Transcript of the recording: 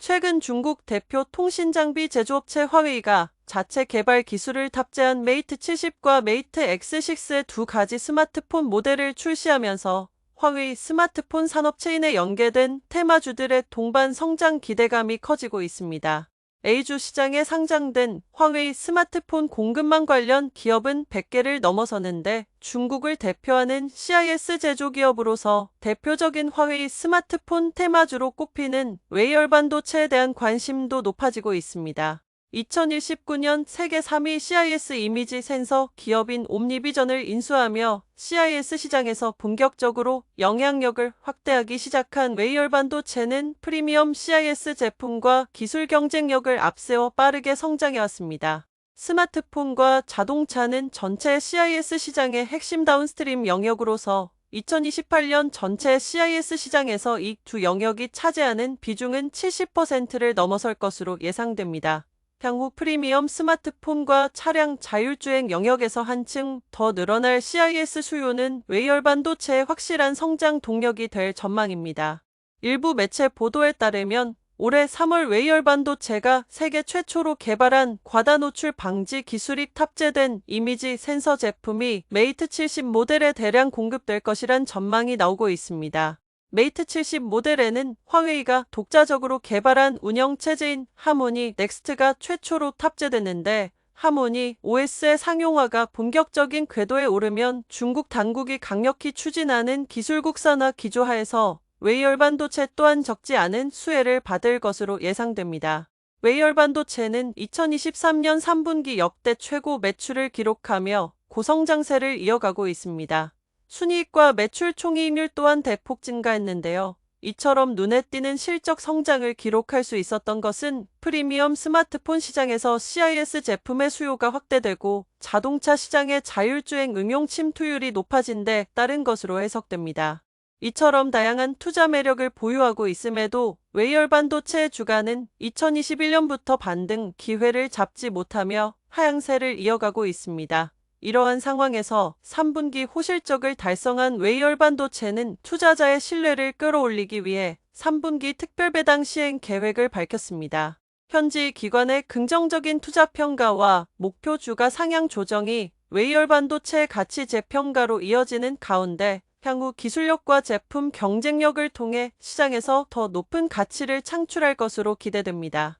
최근 중국 대표 통신장비 제조업체 화웨이가 자체 개발 기술을 탑재한 메이트 70과 메이트 X6의 두 가지 스마트폰 모델을 출시하면서 화웨이 스마트폰 산업 체인에 연계된 테마주들의 동반 성장 기대감이 커지고 있습니다. A주 시장에 상장된 화웨이 스마트폰 공급망 관련 기업은 100개를 넘어서는데 중국을 대표하는 CIS 제조기업으로서 대표적인 화웨이 스마트폰 테마주로 꼽히는 웨이얼 반도체에 대한 관심도 높아지고 있습니다. 2019년 세계 3위 CIS 이미지 센서 기업인 옴니비전을 인수하며 CIS 시장에서 본격적으로 영향력을 확대하기 시작한 웨이얼 반도체는 프리미엄 CIS 제품과 기술 경쟁력을 앞세워 빠르게 성장해왔습니다. 스마트폰과 자동차는 전체 CIS 시장의 핵심 다운스트림 영역으로서 2028년 전체 CIS 시장에서 이 두 영역이 차지하는 비중은 70%를 넘어설 것으로 예상됩니다. 향후 프리미엄 스마트폰과 차량 자율주행 영역에서 한층 더 늘어날 CIS 수요는 웨이얼 반도체의 확실한 성장 동력이 될 전망입니다. 일부 매체 보도에 따르면 올해 3월 웨이얼 반도체가 세계 최초로 개발한 과다 노출 방지 기술이 탑재된 이미지 센서 제품이 메이트 70 모델에 대량 공급될 것이란 전망이 나오고 있습니다. 메이트 70 모델에는 화웨이가 독자적으로 개발한 운영 체제인 하모니 넥스트가 최초로 탑재됐는데 하모니 OS의 상용화가 본격적인 궤도에 오르면 중국 당국이 강력히 추진하는 기술 국산화 기조하에서 웨이얼 반도체 또한 적지 않은 수혜를 받을 것으로 예상됩니다. 웨이얼 반도체는 2023년 3분기 역대 최고 매출을 기록하며 고성장세를 이어가고 있습니다. 순이익과 매출 총이익률 또한 대폭 증가했는데요. 이처럼 눈에 띄는 실적 성장을 기록할 수 있었던 것은 프리미엄 스마트폰 시장에서 CIS 제품의 수요가 확대되고 자동차 시장의 자율주행 응용 침투율이 높아진 데 따른 것으로 해석됩니다. 이처럼 다양한 투자 매력을 보유하고 있음에도 웨이얼 반도체의 주가는 2021년부터 반등 기회를 잡지 못하며 하향세를 이어가고 있습니다. 이러한 상황에서 3분기 호실적을 달성한 웨이얼 반도체는 투자자의 신뢰를 끌어올리기 위해 3분기 특별 배당 시행 계획을 밝혔습니다. 현지 기관의 긍정적인 투자 평가와 목표 주가 상향 조정이 웨이얼 반도체 가치 재평가로 이어지는 가운데 향후 기술력과 제품 경쟁력을 통해 시장에서 더 높은 가치를 창출할 것으로 기대됩니다.